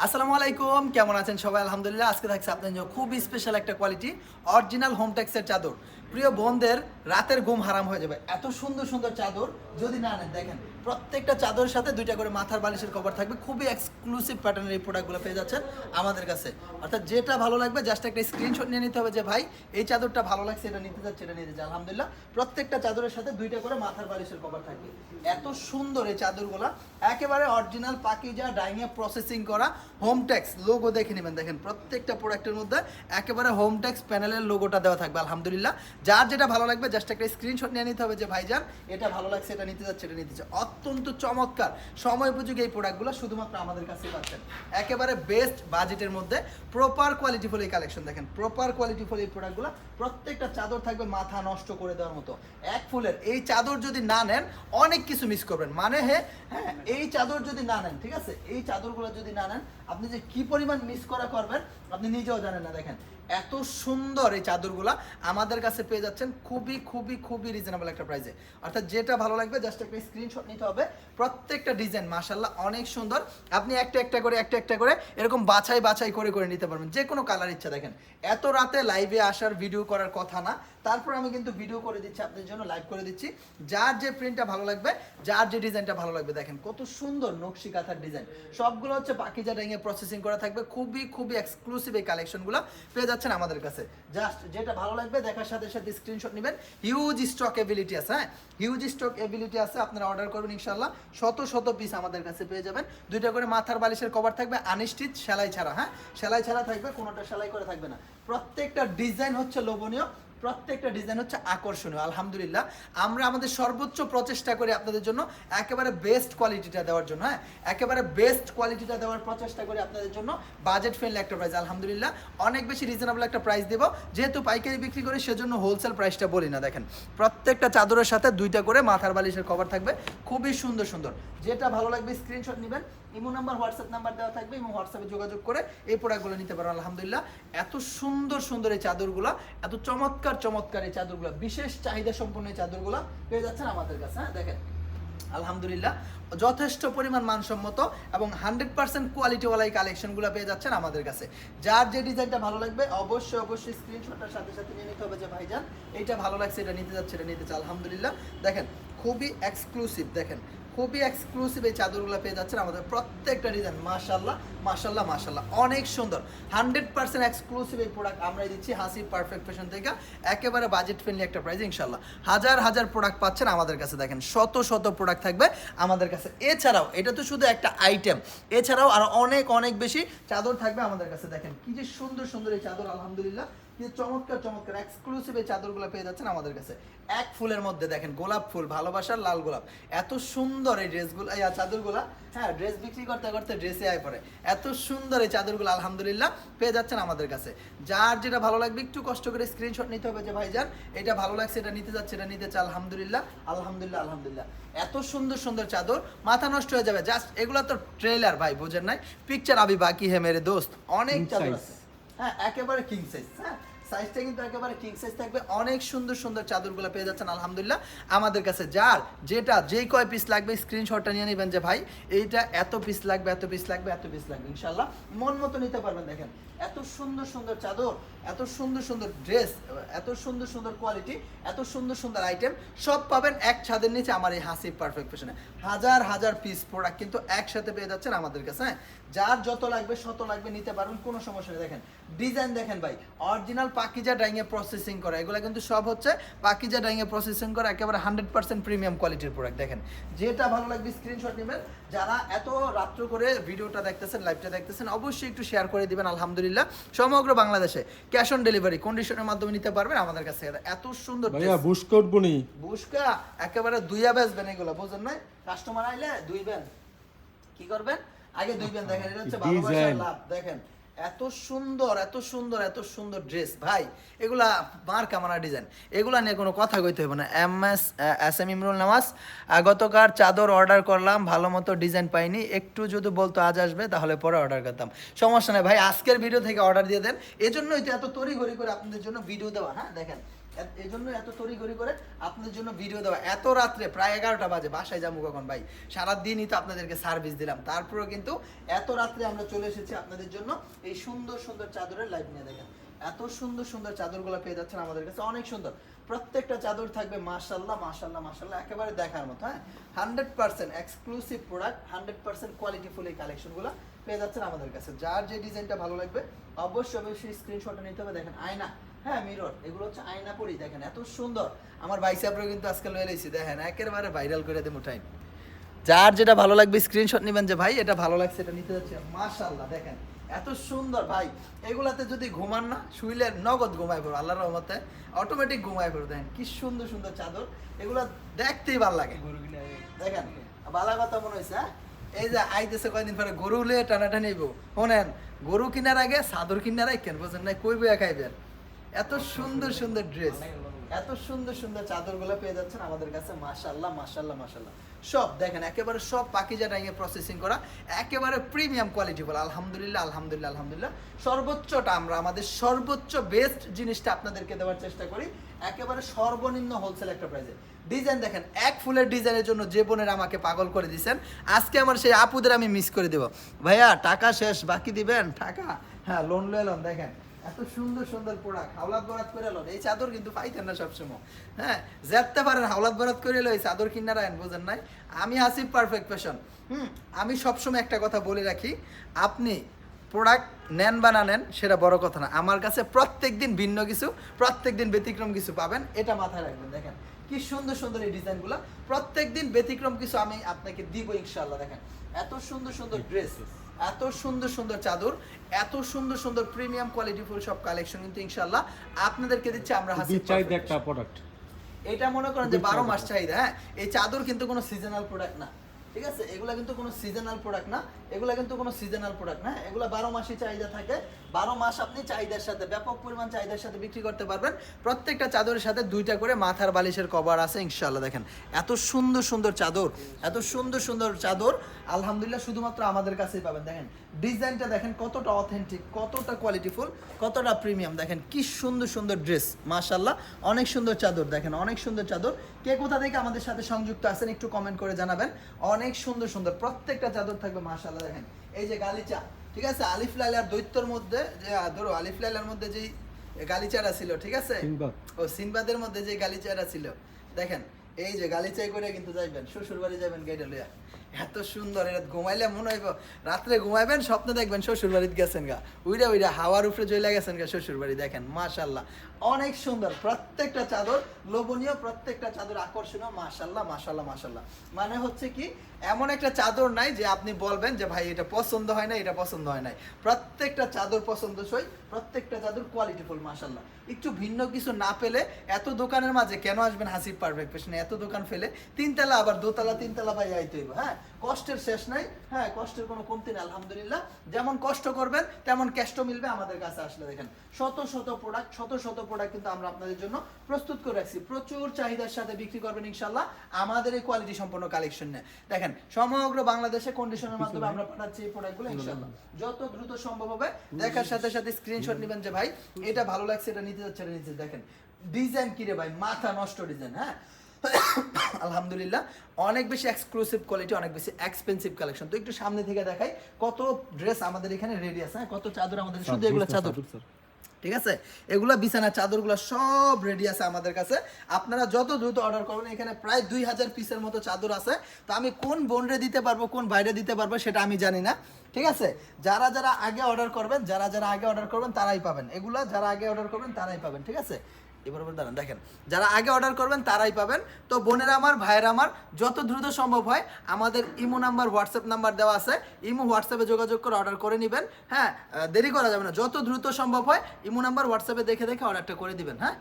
আসসালামু আলাইকুম, কেমন আছেন সবাই? আলহামদুলিল্লাহ, আজকে থাকছে আপনার জন্য খুবই স্পেশাল একটা কোয়ালিটি অরিজিনাল হোম টেক্সের চাদর। প্রিয় বোনদের রাতের ঘুম হারাম হয়ে যাবে। এত সুন্দর সুন্দর চাদর যদি না নেন দেখেন, প্রত্যেকটা চাদরের সাথে দুইটা করে মাথার বালিশের কভার থাকবে। খুবই এক্সক্লুসিভ প্যাটার্নের এই প্রোডাক্টগুলো পেয়ে যাচ্ছেন আমাদের কাছে। অর্থাৎ যেটা ভালো লাগবে জাস্ট একটা স্ক্রিনশট নিয়ে নিতে হবে যে, ভাই, এই চাদরটা ভালো লাগছে, এটা নিতে যাচ্ছে, এটা নিতে যাচ্ছে। আলহামদুলিল্লাহ, প্রত্যেকটা চাদরের সাথে দুইটা করে মাথার বালিশের কভার থাকবে। এত সুন্দর এই চাদরগুলো। একেবারে অরিজিনাল পাকিজা ডাইংয়ে প্রসেসিং করা হোম ট্যাক্স লোগো দেখে নেবেন। দেখেন, প্রত্যেকটা প্রোডাক্টের মধ্যে একেবারে হোম ট্যাক্স প্যানেলের লোগোটা দেওয়া থাকবে, আলহামদুলিল্লাহ। যার যেটা ভালো লাগবে জাস্ট একটা স্ক্রিনশট নিয়ে নিতে হবে যে, ভাইজান, এটা ভালো লাগছে, এটা নিতে যাচ্ছে, এটা নিতে যাচ্ছে। অত্যন্ত চমৎকার। সময় উপযোগী এই প্রোডাক্টগুলো শুধুমাত্র আমাদের কাছেই পাচ্ছেন। একেবারে বেস্ট বাজেটের মধ্যে প্রপার কোয়ালিটি ফুল এই কালেকশন দেখেন। প্রপার কোয়ালিটি ফুল এই প্রোডাক্টগুলো প্রত্যেকটা চাদর থাকবে মাথা নষ্ট করে দেওয়ার মতো। এক ফুলের এই চাদর যদি না নেন, অনেক কিছু মিস করবেন। মানে হে হ্যাঁ এই চাদর যদি না নেন, ঠিক আছে? এই চাদরগুলো যদি না নেন, আপনি যে কি পরিমাণ মিস করা করবেন আপনি নিজেও জানেন না, দেখেন। এত সুন্দর এই চাদরগুলা আমাদের কাছে পেয়ে যাচ্ছেন খুবই খুবই খুবই রিজনেবল একটা প্রাইসে অর্থাৎ যেটা ভালো লাগবে জাস্ট একটা স্ক্রিনশট নিতে হবে। প্রত্যেকটা ডিজাইন মাশাল্লাহ অনেক সুন্দর। আপনি একটা একটা করে, একটা একটা করে এরকম বাছাই বাছাই করে করে নিতে পারবেন। যে কোনো কালার ইচ্ছা দেখেন। এত রাতে লাইভে আসার ভিডিও করার কথা না। তারপর আমি কিন্তু ভিডিও করে দিচ্ছি, আপনাদের জন্য লাইভ করে দিচ্ছি। যার যে প্রিন্টটা ভালো লাগবে, যার যে ডিজাইনটা ভালো লাগবে, দেখেন কত সুন্দর নকশি কাঁথার ডিজাইন সবগুলো হচ্ছে পাকিজা ডেঙে প্রসেসিং করা থাকবে, খুবই খুবই এক্সক্লুসিভ এই কালেকশনগুলো পেয়ে যাচ্ছেন আমাদের কাছে। জাস্ট যেটা ভালো লাগবে, দেখার সাথে সাথে স্ক্রিনশট নেবেন। হিউজ স্টক এবিলিটি আছে হ্যাঁ? হিউজ স্টক এবিলিটি আছে, আপনারা অর্ডার করবেন ইনশাল্লাহ শত শত পিস আমাদের কাছে পেয়ে যাবেন। দুইটা করে মাথার বালিশের কভার থাকবে, আনিশ্চিত সেলাই ছাড়া হ্যাঁ? সেলাই ছাড়া থাকবে, কোনোটা সেলাই করে থাকবে না। প্রত্যেকটা ডিজাইন হচ্ছে লোভনীয়। প্রত্যেকটা ডিজাইন হচ্ছে আকর্ষণীয়, আলহামদুলিল্লাহ। আমরা আমাদের সর্বোচ্চ প্রচেষ্টা করি আপনাদের জন্য একেবারে বেস্ট কোয়ালিটিটা দেওয়ার জন্য হ্যাঁ? একেবারে বেস্ট কোয়ালিটিটা দেওয়ার প্রচেষ্টা করি আপনাদের জন্য। বাজেট ফ্রেন্ডলি একটা প্রাইস আলহামদুলিল্লাহ। অনেক বেশি রিজনেবল একটা প্রাইস দেবো। যেহেতু পাইকারি বিক্রি করি, সেজন্য হোলসেল প্রাইসটা বলি না, দেখেন। প্রত্যেকটা চাদরের সাথে দুইটা করে মাথার বালিশের কভার থাকবে। খুবই সুন্দর সুন্দর। যেটা ভালো লাগবে স্ক্রিনশট নেবেন। ইমো নাম্বার, হোয়াটসঅ্যাপ নাম্বার দেওয়া থাকবে, ইমো হোয়াটসঅ্যাপে যোগাযোগ করে এই প্রোডাক্টগুলো নিতে পারো, আলহামদুলিল্লাহ। এত সুন্দর সুন্দর এই চাদরগুলো, এত চমৎকার চমৎকার এই চাদরগুলো, বিশেষ চাহিদা সম্পন্ন এই চাদরগুলো পেয়ে যাচ্ছেন আমাদের কাছে হ্যাঁ দেখেন। আলহামদুলিল্লাহ, যথেষ্ট পরিমাণ মানসম্মত এবং হান্ড্রেড পার্সেন্ট কোয়ালিটিওয়ালা এই কালেকশনগুলো পেয়ে যাচ্ছেন আমাদের কাছে। যার যে ডিজাইনটা ভালো লাগবে, অবশ্যই অবশ্যই স্ক্রিনশটটার সাথে সাথে নিয়ে নিতে হবে যে ভাইজান। এইটা ভালো লাগছে, এটা নিতে যাচ্ছে, এটা নিতে চাই আলহামদুলিল্লাহ। দেখেন, খুবই এক্সক্লুসিভ দেখেন। খুবই এক্সক্লুসিভ এই চাদরগুলো পেয়ে যাচ্ছেন আমাদের প্রত্যেকটা ডিজাইন মাশাল্লাহ মাশাল্লাহ মাশাল্লাহ অনেক সুন্দর। হান্ড্রেড পার্সেন্ট এক্সক্লুসিভ এই প্রোডাক্ট আমরাই দিচ্ছি হাসি পারফেক্ট ফ্যাশন থেকে। একেবারে বাজেট ফ্রেন্ডলি একটা প্রাইস ইনশাল্লাহ হাজার হাজার প্রোডাক্ট পাচ্ছেন আমাদের কাছে, দেখেন, শত শত প্রোডাক্ট থাকবে আমাদের কাছে। এছাড়াও, এটা তো শুধু একটা আইটেম এছাড়াও আর অনেক অনেক বেশি চাদর থাকবে আমাদের কাছে, দেখেন। কি যে সুন্দর সুন্দর এই চাদর, আলহামদুলিল্লাহ। কি চমৎকার চমৎকার এক্সক্লুসিভ এই চাদরগুলো পেয়ে যাচ্ছেন আমাদের কাছে। এক ফুলের মধ্যে দেখেন গোলাপ ফুল ভালোবাসার লাল গোলাপ। এত সুন্দর এই ড্রেসগুলো এই চাদরগুলো হ্যাঁ ড্রেস বিক্রি করতে করতে ড্রেসে আয় পড়ে। এত সুন্দর এই চাদরগুলো আলহামদুলিল্লাহ পেয়ে যাচ্ছেন আমাদের কাছে। যার যেটা ভালো লাগবে একটু কষ্ট করে স্ক্রিনশট নিতে হবে যে ভাইজান এটা ভালো লাগছে এটা নিতে যাচ্ছে এটা নিতে চাই আলহামদুলিল্লাহ আলহামদুলিল্লাহ আলহামদুলিল্লাহ। এত সুন্দর সুন্দর চাদর মাথা নষ্ট হয়ে যাবে। জাস্ট এগুলো তো ট্রেলার ভাই বোঝেন নাই? পিকচার আবি বাকি হে মেরে দোস্ত। অনেক চাদর আছে। হ্যাঁ একেবারে কিং সাইজ হ্যাঁ। সাইজটা কিন্তু একেবারে কিং সাইজ থাকবে। অনেক সুন্দর সুন্দর চাদরগুলো পেয়ে যাচ্ছেন, আলহামদুলিল্লাহ। আমাদের কাছে যার, যেটা, যেই কয় পিস লাগবে স্ক্রিনশটটা নিয়ে নেবেন যে ভাই, এইটা এত পিস লাগবে, এত পিস লাগবে, এত পিস লাগবে ইনশাল্লাহ মন মতো নিতে পারবেন, দেখেন। এত সুন্দর সুন্দর চাদর, এত সুন্দর সুন্দর ড্রেস এত সুন্দর সুন্দর কোয়ালিটি এত সুন্দর সুন্দর আইটেম সব পাবেন এক ছাদের নিচে আমার এই হাসি পারফেক্ট ফ্যাশনে হাজার হাজার পিস প্রোডাক্ট কিন্তু একসাথে পেয়ে যাচ্ছেন আমাদের কাছে হ্যাঁ? যার যত লাগবে শত লাগবে নিতে পারবেন কোনো সমস্যা নেই। দেখেন ডিজাইন দেখেন ভাই অরিজিনাল পাকিজা ডাইংয়ে প্রসেসিং করা। এগুলো কিন্তু সব হচ্ছে পাকিজা ডাইংয়ে প্রসেসিং করা একেবারে হান্ড্রেড পার্সেন্ট প্রিমিয়াম কোয়ালিটির প্রোডাক্ট দেখেন যেটা ভালো লাগবে স্ক্রিনশট নেবেন। যারা এত রাত্র করে ভিডিওটা দেখতেছেন লাইভটা দেখতেছেন অবশ্যই একটু শেয়ার করে দিবেন আলহামদুলিল্লাহ। সমগ্র বাংলাদেশে ক্যাশ অন ডেলিভারি কন্ডিশনের মাধ্যমে নিতে পারবেন। আমাদের কাছে এত সুন্দর। বুশ করব বুসকা একেবারে দুইয়া বেচবেন এগুলো বুঝেন নাই? কাস্টমার আইলে দুইবেন কি করবেন? আগে দুইবেন দেখেন এটা হচ্ছে ভালোবাসার লাভ। দেখেন এত সুন্দর এত সুন্দর এত সুন্দর ড্রেস ভাই এগুলা মার কামানা ডিজাইন এগুলা নিয়ে কোনো কথা কইতে হবে না। M S S M Imrul নামাজ। গতকাল চাদর অর্ডার করলাম ভালো মতো ডিজাইন পাইনি। একটু যদি বলতো আজ আসবে তাহলে পরে অর্ডার করতাম। সমস্যা নেই ভাই আজকের ভিডিও থেকে অর্ডার দিয়ে দেন। এজন্যই তো এত তড়িঘড়ি করে আপনাদের জন্য ভিডিও দেওয়া। হ্যাঁ দেখেন এই জন্য এত তড়িঘড়ি করে আপনাদের জন্য ভিডিও দেওয়া। এত রাত্রে, প্রায় এগারোটা বাজে, বাসায় যাব কখন ভাই? সারাদিনই তো আপনাদেরকে সার্ভিস দিলাম। তারপরেও কিন্তু এত রাত্রে আমরা চলে এসেছি আপনাদের জন্য এই সুন্দর সুন্দর চাদরের লাইভ নিয়ে দেখেন। এত সুন্দর সুন্দর চাদরগুলো পেয়ে যাচ্ছেন আমাদের কাছে, অনেক সুন্দর। প্রত্যেকটা চাদর থাকবে মাশাল্লাহ মাশাল্লাহ মাশাল্লাহ একেবারে দেখার মতো হ্যাঁ? Hundred percent exclusive product hundred percent qualityful এই কালেকশনগুলো পেয়ে যাচ্ছেন আমাদের কাছে। যার যে ডিজাইনটা ভালো লাগবে, অবশ্যই অবশ্যই স্ক্রিনশটটা নিতে হবে। দেখেন, আয়না। হ্যাঁ মিরর এগুলো হচ্ছে আয়না পরি দেখেন এত সুন্দর। আমার বাইসাপরে কিন্তু আজকে লয়ে লাইছি দেখেন একেবারে ভাইরাল করে দেবো টাইম যার যেটা ভালো লাগবে স্ক্রিনশট নেবেন যে ভাই এটা ভালো লাগছে এটা নিতে যাচ্ছি। মাশাল্লাহ দেখেন এত সুন্দর ভাই। এগুলাতে যদি ঘুমান না শুইলে নগদ ঘুমায় পড়ো আল্লাহর রহমতে। অটোমেটিক ঘুমায় পড়ো দেখেন কি সুন্দর সুন্দর চাদর। এগুলো দেখতেই ভালো লাগে। দেখেন বালা কথা মনে হয়েছে হ্যাঁ? এই যে আইতেছে কয়দিন পরে গরু লে টানাটানি নিব শোনেন গরু কিনার আগে চাদর কিনার আগে কেন বোঝেন না কই বইয়া খাইবেন? এত সুন্দর সুন্দর ড্রেস এত সুন্দর সুন্দর চাদরগুলো পেয়ে যাচ্ছেন আমাদের কাছে। মাশাল্লাহ মাশাল্লাহ মাশাল্লাহ সব দেখেন, একেবারে সব পাকিজা ডাইঙে প্রসেসিং করা, একেবারে প্রিমিয়াম কোয়ালিটি বলে। আলহামদুলিল্লাহ আলহামদুলিল্লাহ আলহামদুলিল্লাহ। সর্বোচ্চটা আমরা আমাদের সর্বোচ্চ বেস্ট জিনিসটা আপনাদেরকে দেওয়ার চেষ্টা করি। একেবারে সর্বনিম্ন হোলসেল একটা প্রাইসে ডিজাইন দেখেন, এক ফুলের ডিজাইনের জন্য যে বোনের আমাকে পাগল করে দিয়েছেন আজকে আমার সেই আপুদের আমি মিস করে দেব। ভাইয়া, টাকা শেষ, বাকি দিবেন? টাকা? হ্যাঁ লোন লোন, দেখেন। এত সুন্দর সুন্দর প্রোডাক্ট হাওলাত বরাত করে এলো এই চাদর কিন্তু পাইতেন না সবসময়। হ্যাঁ জেততে পারেন, হাওলাত বরাত করে এলো এই চাদর কিনারা আইন বোঝেন নাই। আমি আসি পারফেক্ট ফ্যাশন হুম, আমি সবসময় একটা কথা বলে রাখি, আপনি প্রোডাক্ট নেন বা না নেন, সেটা বড় কথা না। আমার কাছে প্রত্যেক দিন ভিন্ন কিছু প্রত্যেক দিন ব্যতিক্রম কিছু পাবেন, এটা মাথায় রাখবেন, দেখেন। কি সুন্দর সুন্দর এই ডিজাইনগুলো। প্রত্যেক দিন ব্যতিক্রম কিছু আমি আপনাকে দিব ইনশাল্লাহ দেখেন। এত সুন্দর সুন্দর ড্রেস এত সুন্দর সুন্দর চাদর এত সুন্দর সুন্দর প্রিমিয়াম কোয়ালিটি ফুল সব কালেকশন কিন্তু ইনশাল্লাহ আপনাদেরকে দিচ্ছি আমরা হাসি চাহিদা একটা প্রোডাক্ট এটা মনে করেন যে বারো। মাস চাহিদা হ্যাঁ? এই চাদর কিন্তু কোনো সিজনাল প্রোডাক্ট না। ঠিক আছে? এগুলা কিন্তু কোনো সিজনাল প্রোডাক্ট না। এগুলা কিন্তু কোনো সিজনাল প্রোডাক্ট না। এগুলা বারো মাসই চাহিদা থাকে। বারো মাস আপনি চাহিদার সাথে, ব্যাপক পরিমাণ চাহিদার সাথে বিক্রি করতে পারবেন। প্রত্যেকটা চাদরের সাথে দুইটা করে মাথার বালিশের কভার আছে ইনশাল্লাহ দেখেন, এত সুন্দর সুন্দর চাদর, এত সুন্দর সুন্দর চাদর, আলহামদুলিল্লাহ শুধুমাত্র আমাদের কাছেই পাবেন। দেখেন, ডিজাইনটা দেখেন কতটা অথেন্টিক কতটা কোয়ালিটিফুল কতটা প্রিমিয়াম দেখেন, কি সুন্দর সুন্দর ড্রেস মাশাল্লাহ অনেক সুন্দর চাদর, দেখেন, অনেক সুন্দর চাদর। কে কোথা থেকে আমাদের সাথে সংযুক্ত আছেন একটু কমেন্ট করে জানাবেন। অনেক সুন্দর সুন্দর প্রত্যেকটা চাদর থাকবে মাশাল্লাহ দেখেন। এই যে গালিচা ঠিক আছে? আলিফ লাইলার দৈত্যর মধ্যে যে ধরো আলিফ লাইলার মধ্যে যেই গালিচারা ছিল ঠিক আছে? ও সিনবাদের মধ্যে যে গালিচারা ছিল দেখেন? এই যে গালিচাই করে কিন্তু যাইবেন শ্বশুর বাড়ি যাবেন গাইডে লইয়া। এত সুন্দর এটা ঘুমাইলে মনে হইব, রাত্রে ঘুমাইবেন, স্বপ্নে দেখবেন শ্বশুর বাড়িতে গেছেন গা। উইরা উইরা হাওয়ার উপরে জইলা গেছেন গা শ্বশুর বাড়ি দেখেন মাশাল্লাহ অনেক সুন্দর, প্রত্যেকটা চাদর লোভনীয়, প্রত্যেকটা চাদর আকর্ষণীয় মাশাল্লাহ মাশাল্লাহ মাশাল্লাহ মানে হচ্ছে কি, এমন একটা চাদর নাই যে আপনি বলবেন যে, ভাই, এটা পছন্দ হয় না এটা পছন্দ হয় নাই। প্রত্যেকটা চাদর পছন্দসই, প্রত্যেকটা চাদর কোয়ালিটিফুল মাশাল্লাহ একটু ভিন্ন কিছু না পেলে এত দোকানের মাঝে কেন আসবেন হাসিব পারফেক্ট পেছনে এত দোকান ফেলে তিনতলা, আবার দোতলা, তিনতলা ভাই আইতে হইব হ্যাঁ? কষ্টের শেষ নাই। হ্যাঁ কষ্টের কোনো কমতি নেই, আলহামদুলিল্লাহ। যেমন কষ্ট করবেন, তেমন ক্যাস্ট মিলবে আমাদের কাছে আসলে দেখেন। শত শত প্রোডাক্ট শত শত প্রোডাক্ট কিন্তু আমরা আপনাদের জন্য প্রস্তুত করে রাখছি। প্রচুর চাহিদার সাথে বিক্রি করবেন ইনশাল্লাহ আমাদের এই কোয়ালিটি সম্পন্ন কালেকশন নিয়ে। দেখেন, সমগ্র বাংলাদেশে কন্ডিশনের মাধ্যমে আমরা পাঠাচ্ছি এই প্রোডাক্টগুলো ইনশাল্লাহ যত দ্রুত সম্ভব হবে, দেখার সাথে সাথে স্ক্রিনশট নেবেন যে ভাই, এটা ভালো লাগছে, এটা নিতে যাচ্ছে, এটা নিতে দেখেন ডিজাইন কি রে ভাই? মাথা নষ্ট ডিজাইন হ্যাঁ? আলহামদুলিল্লাহ অনেক বেশি এক্সক্লুসিভ কোয়ালিটি অনেক বেশি এক্সপেন্সিভ কালেকশন তো একটু সামনে থেকে দেখাই কত ড্রেস আমাদের এখানে রেডি আছে হ্যাঁ? কত চাদর আমাদের শুধু এগুলো চাদর। ঠিক আছে? এগুলা বিছানা চাদরগুলো সব রেডি আছে আমাদের কাছে। আপনারা যত দ্রুত অর্ডার করবেন এখানে প্রায় দুই হাজার পিসের মতো চাদর আছে। তো আমি কোন বোনরে দিতে পারব কোন বাইরে দিতে পারব সেটা আমি জানি না। ঠিক আছে? যারা যারা আগে অর্ডার করবেন যারা যারা আগে অর্ডার করবেন তারাই পাবেন। এগুলা যারা আগে অর্ডার করবেন তারাই পাবেন। ঠিক আছে? এবার দাঁড়ান, দেখেন, যারা আগে অর্ডার করবেন, তারাই পাবেন। তো বোনেরা আমার, ভাইয়েরা আমার, যত দ্রুত সম্ভব হয়, আমাদের ইমো নাম্বার, হোয়াটসঅ্যাপ নাম্বার দেওয়া আছে। ইমো, হোয়াটসঅ্যাপে যোগাযোগ করে অর্ডার করে নেবেন। হ্যাঁ দেরি করা যাবে না। যত দ্রুত সম্ভব হয়, ইমো নাম্বার, হোয়াটসঅ্যাপে দেখে দেখে অর্ডারটা করে দিবেন হ্যাঁ?